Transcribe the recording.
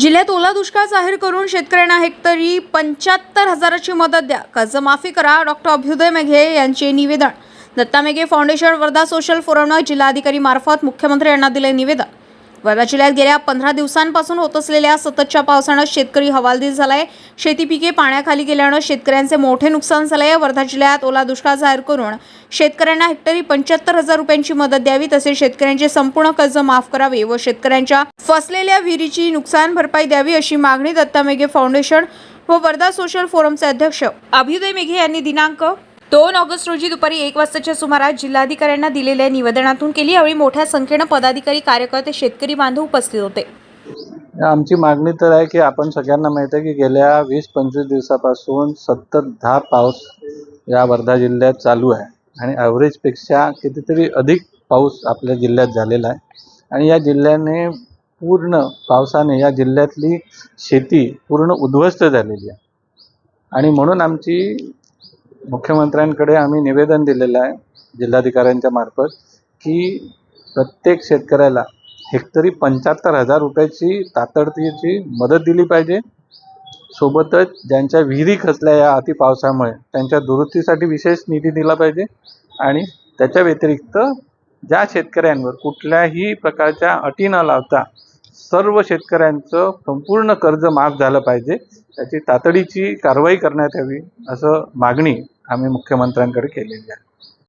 जिल्ह्यात ओला दुष्काळ जाहीर करून शेतकऱ्यांना हेक्टरी पंच्याहत्तर हजाराची मदत द्या. कर्जमाफी करा. डॉक्टर अभ्युदय मेघे यांचे निवेदन. दत्ता मेघे फाउंडेशन वर्धा सोशल फोरमनं जिल्हाधिकारी मार्फत मुख्यमंत्री यांना दिले निवेदन. वर्धा जिल्ह्यात गेल्या पंधरा दिवसांपासून होत असलेल्या सततच्या पावसानं शेतकरी हवालदिल झालाय. शेती पिके पाण्याखाली गेल्यानं शेतकऱ्यांचे मोठे नुकसान झालंय. वर्धा जिल्ह्यात ओला दुष्काळ जाहीर करून शेतकऱ्यांना हेक्टरी पंच्याहत्तर हजार रुपयांची मदत द्यावी तसेच शेतकऱ्यांचे संपूर्ण कर्ज माफ करावे व शेतकऱ्यांच्या फसलेल्या विहिरीची नुकसान भरपाई द्यावी अशी मागणी दत्ता मेघे फाउंडेशन व वर्धा सोशल फोरमचे अध्यक्ष अभ्युदय मेघे यांनी दिनांक दोन ऑगस्ट रोजी दुपारी एक वाजताच्या सुमारास जिल्हाधिकाऱ्यांना दिलेल्या निवेदनातून केली. यावेळी मोठ्या संख्येनं पदाधिकारी कार्यकर्ते शेतकरी बांधव उपस्थित होते. आमची मागणी तर आहे की आपण सगळ्यांना माहीत आहे की गेल्या वीस पंचवीस दिवसापासून सतत दहा पाऊस या वर्धा जिल्ह्यात चालू आहे. आणि ॲव्हरेजपेक्षा कितीतरी अधिक पाऊस आपल्या जिल्ह्यात झालेला आहे. आणि या जिल्ह्याने पूर्ण पावसाने या जिल्ह्यातली शेती पूर्ण उद्ध्वस्त झालेली आहे. आणि म्हणून आमची मुख्यमंत्र्यांकडे आम्ही निवेदन दिलेलं आहे जिल्हाधिकाऱ्यांच्या मार्फत की प्रत्येक शेतकऱ्याला हेक्टरी पंच्याहत्तर हजार रुपयाची तातडतीची मदत दिली पाहिजे. सोबतच ज्यांच्या विहिरी खचल्या या अति पावसामुळे त्यांच्या दुरुस्तीसाठी विशेष निधी दिला पाहिजे आणि त्याच्या व्यतिरिक्त ज्या शेतकऱ्यांवर कुठल्याही प्रकारच्या अटी न लावता सर्व शेतकऱ्यांचं संपूर्ण कर्ज माफ झालं पाहिजे त्याची तातडीची कारवाई करण्यात यावी असं मागणी आम्ही मुख्यमंत्र्यांकडे केलेली आहे.